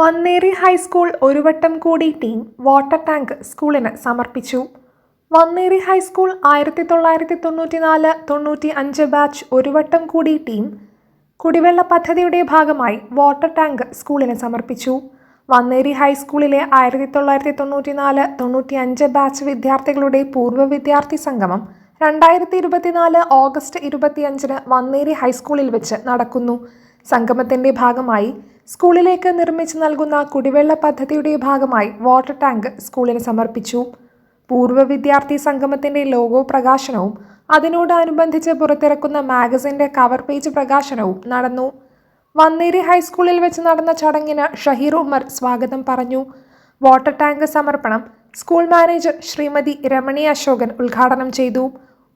Vanneri high school ഒരു വട്ടം കൂടി ടീം വാട്ടർ ടാങ്ക് സ്കൂളിന് സമർപ്പിച്ചു. വന്നേരി ഹൈസ്കൂൾ ആയിരത്തി തൊള്ളായിരത്തി തൊണ്ണൂറ്റിനാല് തൊണ്ണൂറ്റി അഞ്ച് ബാച്ച് ഒരു വട്ടം കൂടി ടീം കുടിവെള്ള പദ്ധതിയുടെ ഭാഗമായി വാട്ടർ ടാങ്ക് സ്കൂളിന് സമർപ്പിച്ചു. വന്നേരി ഹൈസ്കൂളിലെ ആയിരത്തി തൊള്ളായിരത്തി തൊണ്ണൂറ്റിനാല് തൊണ്ണൂറ്റി അഞ്ച് ബാച്ച് വിദ്യാർത്ഥികളുടെ പൂർവ വിദ്യാർത്ഥി സംഗമം രണ്ടായിരത്തി ഇരുപത്തിനാല് ഓഗസ്റ്റ് ഇരുപത്തിയഞ്ചിന് വന്നേരി ഹൈസ്കൂളിൽ വെച്ച് നടക്കുന്നു. സംഗമത്തിന്റെ ഭാഗമായി സ്കൂളിലേക്ക് നിർമ്മിച്ചു നൽകുന്ന കുടിവെള്ള പദ്ധതിയുടെ ഭാഗമായി വാട്ടർ ടാങ്ക് സ്കൂളിന് സമർപ്പിച്ചു. പൂർവ വിദ്യാർത്ഥി സംഗമത്തിന്റെ ലോഗോ പ്രകാശനവും അതിനോടനുബന്ധിച്ച് പുറത്തിറക്കുന്ന മാഗസിന്റെ കവർ പേജ് പ്രകാശനവും നടന്നു. വന്നേരി ഹൈസ്കൂളിൽ വെച്ച് നടന്ന ചടങ്ങിന് ഷഹീർ ഉമർ സ്വാഗതം പറഞ്ഞു. വാട്ടർ ടാങ്ക് സമർപ്പണം സ്കൂൾ മാനേജർ ശ്രീമതി രമണി അശോകൻ ഉദ്ഘാടനം ചെയ്തു.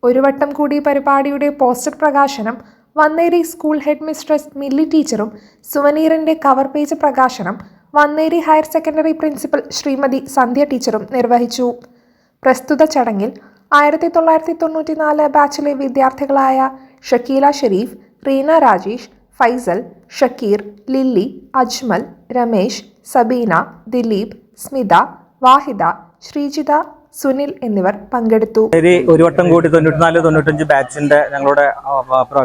ഒരു വട്ടം കൂടി പരിപാടിയുടെ പോസ്റ്റർ പ്രകാശനം Vanneri school head mistress milli ടീച്ചറും സുവനീറിന്റെ കവർ പേജ് പ്രകാശനം Vanneri higher secondary principal Srimathi Sandhya ടീച്ചറും നിർവഹിച്ചു. പ്രസ്തുത ചടങ്ങിൽ ആയിരത്തി തൊള്ളായിരത്തി തൊണ്ണൂറ്റിനാല് ബാച്ചിലെ വിദ്യാർത്ഥികളായ ഷക്കീല ഷെരീഫ് റീന രാജേഷ് ഫൈസൽ ഷക്കീർ ലില്ലി അജ്മൽ രമേശ് സബീന ദിലീപ് സ്മിത വാഹിദ ശ്രീജിത സുനിൽ എന്നിവർ പങ്കെടുത്തു. ഒരു വട്ടം കൂടി തൊണ്ണൂറ്റിനാല് തൊണ്ണൂറ്റഞ്ച് ബാച്ചിന്റെ ഞങ്ങളുടെ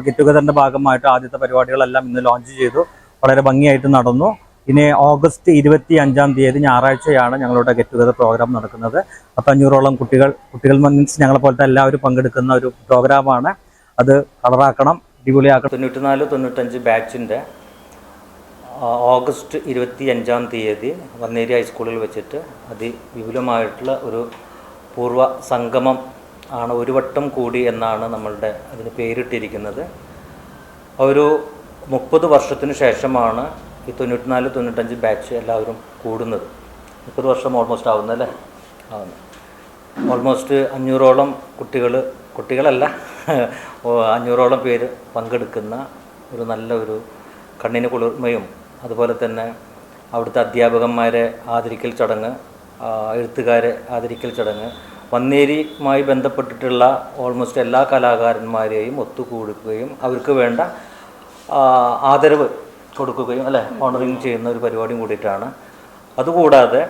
ഗെറ്റ് ടുഗദറിന്റെ ഭാഗമായിട്ട് ആദ്യത്തെ പരിപാടികളെല്ലാം ഇന്ന് ലോഞ്ച് ചെയ്തു. വളരെ ഭംഗിയായിട്ട് നടന്നു. ഇനി ഓഗസ്റ്റ് ഇരുപത്തി അഞ്ചാം തീയതി ഞായറാഴ്ചയാണ് ഞങ്ങളുടെ ഗെറ്റ് ടുഗദർ പ്രോഗ്രാം നടക്കുന്നത്. പത്തഞ്ഞൂറോളം കുട്ടികൾ കുട്ടികൾ മീൻസ് ഞങ്ങളെ പോലത്തെ എല്ലാവരും പങ്കെടുക്കുന്ന ഒരു പ്രോഗ്രാമാണ്. അത് കളറാക്കണം അടിപൊളിയാക്കണം. തൊണ്ണൂറ്റിനാല് തൊണ്ണൂറ്റഞ്ച് ബാച്ചിന്റെ ഓഗസ്റ്റ് ഇരുപത്തി അഞ്ചാം തീയതി വന്നേരി ഹൈസ്കൂളിൽ വെച്ചിട്ട് അതിവിപുലമായിട്ടുള്ള ഒരു പൂർവ സംഗമം ആണ് ഒരു വട്ടം കൂടി എന്നാണ് നമ്മളുടെ അതിന് പേരിട്ടിരിക്കുന്നത്. ഒരു മുപ്പത് വർഷത്തിന് ശേഷമാണ് ഈ തൊണ്ണൂറ്റിനാല് തൊണ്ണൂറ്റഞ്ച് ബാച്ച് എല്ലാവരും കൂടുന്നത്. മുപ്പത് വർഷം ഓൾമോസ്റ്റ് ആവുന്നല്ലേ ആവുന്നു. ഓൾമോസ്റ്റ് അഞ്ഞൂറോളം കുട്ടികൾ കുട്ടികളല്ല അഞ്ഞൂറോളം പേര് പങ്കെടുക്കുന്ന ഒരു നല്ല ഒരു കണ്ണിന് കുളിർമയും അതുപോലെ തന്നെ അവിടുത്തെ അധ്യാപകന്മാരെ ആദരിക്കൽ ചടങ്ങ് എഴുത്തുകാരെ ആദരിക്കൽ ചടങ്ങ് വന്നേരിയുമായി ബന്ധപ്പെട്ടിട്ടുള്ള ഓൾമോസ്റ്റ് എല്ലാ കലാകാരന്മാരെയും ഒത്തുകൂടുകയും അവർക്ക് വേണ്ട ആദരവ് കൊടുക്കുകയും അല്ലേ? ഓണറിങ് ചെയ്യുന്ന ഒരു പരിപാടിയും കൂടിയിട്ടാണ്. അതുകൂടാതെ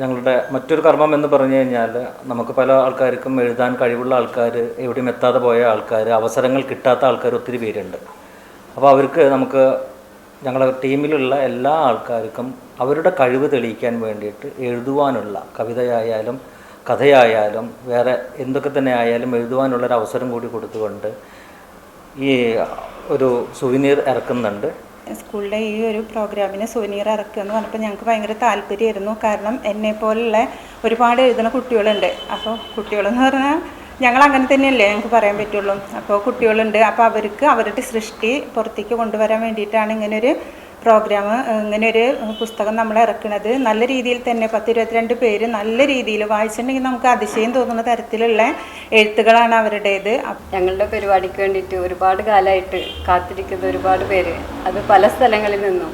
ഞങ്ങളുടെ മറ്റൊരു കർമ്മം എന്ന് പറഞ്ഞു കഴിഞ്ഞാൽ നമുക്ക് പല ആൾക്കാർക്കും എഴുതാൻ കഴിവുള്ള ആൾക്കാർ എവിടെയും എത്താതെ പോയ ആൾക്കാർ അവസരങ്ങൾ കിട്ടാത്ത ആൾക്കാർ ഒത്തിരി പേരുണ്ട്. അപ്പോൾ അവർക്ക് നമുക്ക് ഞങ്ങളുടെ ടീമിലുള്ള എല്ലാ ആൾക്കാർക്കും അവരുടെ കഴിവ് തെളിയിക്കാൻ വേണ്ടിയിട്ട് എഴുതുവാനുള്ള കവിതയായാലും കഥയായാലും വേറെ എന്തൊക്കെ തന്നെ ആയാലും എഴുതുവാനുള്ളൊരു അവസരം കൂടി കൊടുത്തുകൊണ്ട് ഈ ഒരു സുവിനീർ ഇറക്കുന്നുണ്ട്. സ്കൂളിലെ ഈ ഒരു പ്രോഗ്രാമിന് സുവനീർ ഇറക്കുക എന്ന് പറഞ്ഞപ്പോൾ ഞങ്ങൾക്ക് ഭയങ്കര താല്പര്യമായിരുന്നു. കാരണം എന്നെ പോലുള്ള ഒരുപാട് എഴുതുന്ന കുട്ടികളുണ്ട്. അപ്പോൾ കുട്ടികളെന്ന് പറഞ്ഞാൽ ഞങ്ങൾ അങ്ങനെ തന്നെയല്ലേ ഞങ്ങൾക്ക് പറയാൻ പറ്റുള്ളൂ. അപ്പോൾ കുട്ടികളുണ്ട്. അപ്പോൾ അവർക്ക് അവരുടെ സൃഷ്ടി പുറത്തേക്ക് കൊണ്ടുവരാൻ വേണ്ടിയിട്ടാണ് ഇങ്ങനൊരു പ്രോഗ്രാം ഇങ്ങനൊരു പുസ്തകം നമ്മൾ ഇറക്കുന്നത് നല്ല രീതിയിൽ തന്നെ പത്ത് ഇരുപത്തിരണ്ട് പേര് നല്ല രീതിയിൽ വായിച്ചിട്ടുണ്ടെങ്കിൽ നമുക്ക് അതിശയം തോന്നുന്ന തരത്തിലുള്ള എഴുത്തുകളാണ് അവരുടേത്. ഞങ്ങളുടെ പരിപാടിക്ക് വേണ്ടിയിട്ട് ഒരുപാട് കാലമായിട്ട് കാത്തിരിക്കുന്ന ഒരുപാട് പേര് അത് പല സ്ഥലങ്ങളിൽ നിന്നും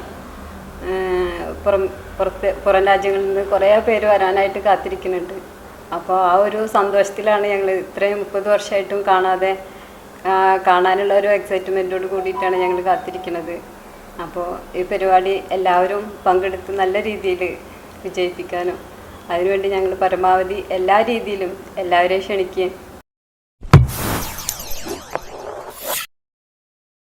പുറം പുറത്ത് പുറം രാജ്യങ്ങളിൽ നിന്ന് കുറേ പേര് വരാനായിട്ട് കാത്തിരിക്കുന്നുണ്ട്. അപ്പോൾ ആ ഒരു സന്തോഷത്തിലാണ് ഞങ്ങൾ ഇത്രയും മുപ്പത് വർഷമായിട്ടും കാണാതെ കാണാനുള്ള ഒരു എക്സൈറ്റ്മെന്റോട് കൂടിയിട്ടാണ് ഞങ്ങൾ കാത്തിരിക്കുന്നത്. അപ്പോൾ ഈ പരിപാടി എല്ലാവരും പങ്കെടുത്ത് നല്ല രീതിയിൽ വിജയിപ്പിക്കാനും അതിനുവേണ്ടി ഞങ്ങൾ പരമാവധി എല്ലാ രീതിയിലും എല്ലാവരെയും ക്ഷണിക്കുകയും